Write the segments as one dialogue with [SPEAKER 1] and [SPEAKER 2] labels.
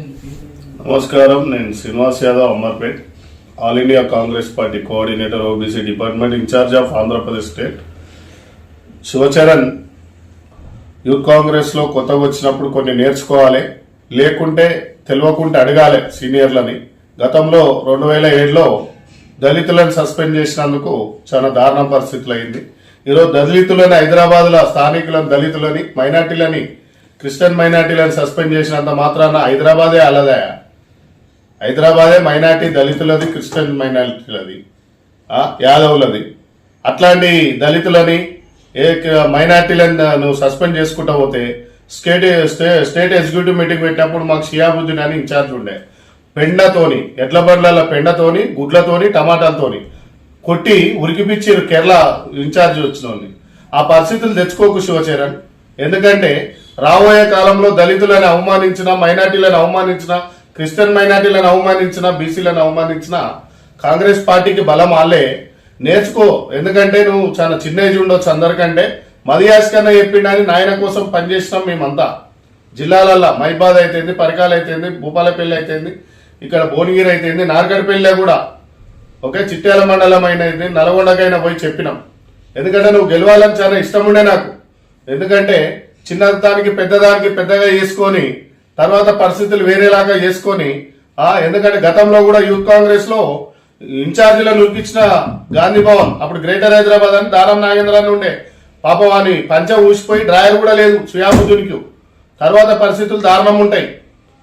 [SPEAKER 1] నమస్కారం నేను Srinivas Yadav Amberpet. All India Congress party coordinator OBC department incharge of Andhra Pradesh state. Shivacharan youth కాంగ్రెస్లో కొత్తగా వచ్చినప్పుడు కొన్ని నేర్చుకోవాలి లేకుంటే తెలియకుంటే అడగాలి సీనియర్లని. గతంలో రెండు వేల ఏడులో దళితులను సస్పెండ్ చేసినందుకు చాలా దారుణ పరిస్థితులు అయింది ఈరోజు దళితులని హైదరాబాద్లో స్థానికులను దళితులని మైనార్టీలని క్రిస్టియన్ మైనార్టీలను సస్పెండ్ చేసినంత మాత్రాన హైదరాబాదే అలదాయా హైదరాబాదే మైనార్టీ దళితులది క్రిస్టియన్ మైనార్టీలది. యాదవులది. అట్లాంటి దళితులని ఏ క- మైనార్టీలను నువ్వు సస్పెండ్ చేసుకుంటా పోతే state state- state executive meeting పెట్టినప్పుడు మాకు షియాబుద్దీన్ అని ఇన్ఛార్జ్ ఉండే. పెండతోని ఎడ్ల బండ్ల పెండతోని గుడ్లతోని టమాటాలతోని కొట్టి ఉరికిపిచ్చిరు కేరళ ఇన్ఛార్జ్ వచ్చిన ఆ పరిస్థితులు తెచ్చుకోకు శివచరణ్. ఎందుకంటే రాబోయే కాలంలో దళితులను అవమానించిన మైనార్టీలను అవమానించిన క్రిస్టియన్ మైనార్టీలను అవమానించిన బీసీలను అవమానించిన కాంగ్రెస్ పార్టీకి బలం ఆలే నేర్చుకో. ఎందుకంటే నువ్వు చాలా చిన్న ఏజ్ ఉండొచ్చు అందరికంటే. మదియాస్ కన్నా చెప్పిండని నాయన కోసం పనిచేసినాం మేమంతా. జిల్లాలల్లో మైబాద్ అయితేంది పరికాల్ అయితేంది భూపాలపల్లి అయితేంది ఇక్కడ భువనగిరి అయితేంది నార్గడ్పల్లి కూడా ఓకే చిట్యాల మండలం అయినది నల్గొండకైనా పోయి చెప్పినాం. ఎందుకంటే నువ్వు గెలవాలని చాలా ఇష్టం ఉండే నాకు. ఎందుకంటే చిన్నదానికి పెద్దదానికి పెద్దగా చేసుకొని తర్వాత పరిస్థితులు వేరేలాగా చేసుకొని ఆ ఎందుకంటే గతంలో కూడా యూత్ కాంగ్రెస్లో ఇన్ఛార్జీలను ఉరికించిన గాంధీ భవన్ అప్పుడు గ్రేటర్ హైదరాబాద్ అని దారం నాగేంద్ర అని ఉండే. పాపం అని పంచ ఊసిపోయి డ్రాయర్ కూడా లేదు సుయాబుద్ధునికి తర్వాత పరిస్థితులు దారుణం ఉంటాయి.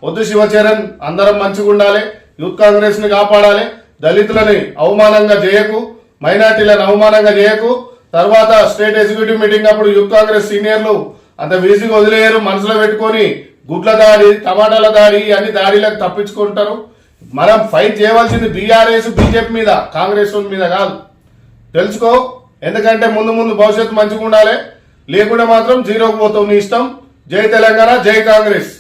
[SPEAKER 1] వద్దు శివచరణ్ అందరం మంచిగా ఉండాలి యూత్ కాంగ్రెస్ని కాపాడాలి దళితులని అవమానంగా చేయకు మైనార్టీలను అవమానంగా చేయకు. తర్వాత స్టేట్ ఎగ్జిక్యూటివ్ మీటింగ్ అప్పుడు యూత్ కాంగ్రెస్ సీనియర్లు అంత వీసిగా వదిలేయరు మనసులో పెట్టుకొని గుడ్ల దాడి టమాటాల దాడి అన్ని దాడిలకు తప్పించుకుంటారు. మనం ఫైట్ చేయవలసింది బీఆర్ఎస్ బీజేపీ మీద కాంగ్రెస్ మీద కాదు. తెలుసుకో ఎందుకంటే ముందు ముందు భవిష్యత్తు మంచిగా ఉండాలి లేకుంటే మాత్రం జీరోకి పోతాం నీ ఇష్టం. జై తెలంగాణ జై కాంగ్రెస్.